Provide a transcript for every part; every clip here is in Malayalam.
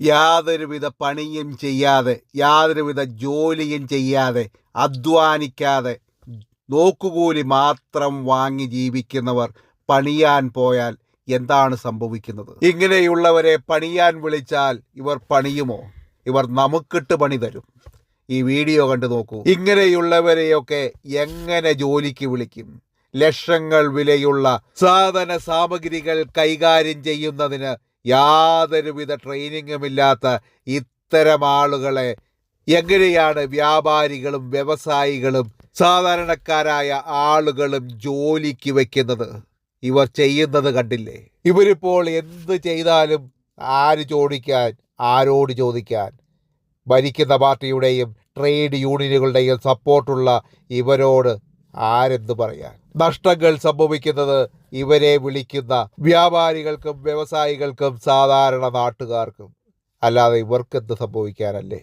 യാതൊരുവിധ പണിയും ചെയ്യാതെ യാതൊരുവിധ ജോലിയും ചെയ്യാതെ അധ്വാനിക്കാതെ നോക്കുകൂലി മാത്രം വാങ്ങി ജീവിക്കുന്നവർ പണിയാൻ പോയാൽ എന്താണ് സംഭവിക്കുന്നത്? ഇങ്ങനെയുള്ളവരെ പണിയാൻ വിളിച്ചാൽ ഇവർ പണിയുമോ? ഇവർ നമുക്കിട്ട് പണി തരും. ഈ വീഡിയോ കണ്ടു നോക്കൂ. ഇങ്ങനെയുള്ളവരെയൊക്കെ എങ്ങനെ ജോലിക്ക് വിളിക്കും? ലക്ഷങ്ങൾ വിലയുള്ള സാധന സാമഗ്രികൾ കൈകാര്യം ചെയ്യുന്നതിന് യാതൊരുവിധ ട്രെയിനിങ്ങുമില്ലാത്ത ഇത്തരം ആളുകളെ എങ്ങനെയാണ് വ്യാപാരികളും വ്യവസായികളും സാധാരണക്കാരായ ആളുകളും ജോലിക്ക് വയ്ക്കുന്നത്? ഇവർ ചെയ്യുന്നത് കണ്ടില്ലേ? ഇവരിപ്പോൾ എന്ത് ചെയ്താലും ആര് ചോദിക്കാൻ ആരോട് ചോദിക്കാൻ? ഭരിക്കുന്ന പാർട്ടിയുടെയും ട്രേഡ് യൂണിയനുകളുടെയും സപ്പോർട്ടുള്ള ഇവരോട് ആരെന്ത് പറയാൻ? നഷ്ടങ്ങൾ സംഭവിക്കുന്നത് ഇവരെ വിളിക്കുന്ന വ്യാപാരികൾക്കും വ്യവസായികൾക്കും സാധാരണ നാട്ടുകാർക്കും. അല്ലാതെ ഇവർക്കെന്ത് സംഭവിക്കാനല്ലേ?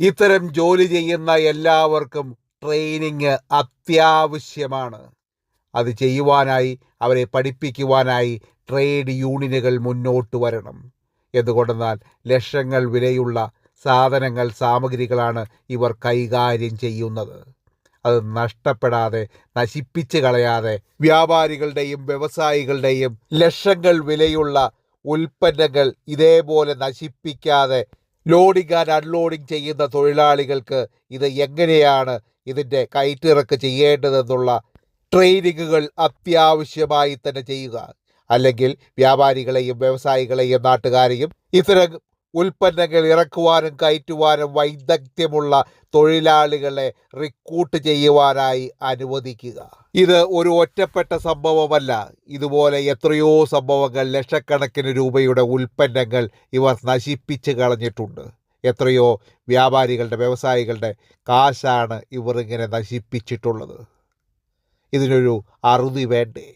ഇത്തരം ജോലി ചെയ്യുന്ന എല്ലാവർക്കും ട്രെയിനിങ് അത്യാവശ്യമാണ്. അത് ചെയ്യുവാനായി അവരെ പഠിപ്പിക്കുവാനായി ട്രേഡ് യൂണിയനുകൾ മുന്നോട്ട് വരണം. എന്തുകൊണ്ടെന്നാൽ ലക്ഷങ്ങൾ വിലയുള്ള സാധനങ്ങൾ സാമഗ്രികളാണ് ഇവർ കൈകാര്യം ചെയ്യുന്നത്. അത് നഷ്ടപ്പെടാതെ നശിപ്പിച്ച് കളയാതെ വ്യാപാരികളുടെയും വ്യവസായികളുടെയും ലക്ഷങ്ങൾ വിലയുള്ള ഉൽപ്പന്നങ്ങൾ ഇതേപോലെ നശിപ്പിക്കാതെ ലോഡിംഗ് ആൻഡ് അൺലോഡിംഗ് ചെയ്യുന്ന തൊഴിലാളികൾക്ക് ഇത് എങ്ങനെയാണ് ഇതിന്റെ കയറ്റിറക്ക് ചെയ്യേണ്ടതെന്നുള്ള ട്രെയിനിങ്ങുകൾ അത്യാവശ്യമായി തന്നെ ചെയ്യുക. അല്ലെങ്കിൽ വ്യാപാരികളെയും വ്യവസായികളെയും നാട്ടുകാരെയും ഇത്തരം ഉൽപ്പന്നങ്ങൾ ഇറക്കുവാനും കയറ്റുവാനും വൈദഗ്ധ്യമുള്ള തൊഴിലാളികളെ റിക്രൂട്ട് ചെയ്യുവാനായി അനുവദിക്കുക. ഇത് ഒരു ഒറ്റപ്പെട്ട സംഭവമല്ല. ഇതുപോലെ എത്രയോ സംഭവങ്ങൾ ലക്ഷക്കണക്കിന് രൂപയുടെ ഉൽപ്പന്നങ്ങൾ ഇവർ നശിപ്പിച്ച് കളഞ്ഞിട്ടുണ്ട്. എത്രയോ വ്യാപാരികളുടെ വ്യവസായികളുടെ കാശാണ് ഇവർ ഇങ്ങനെ നശിപ്പിച്ചിട്ടുള്ളത്. ഇതിനൊരു അറുതി വേണ്ടേ?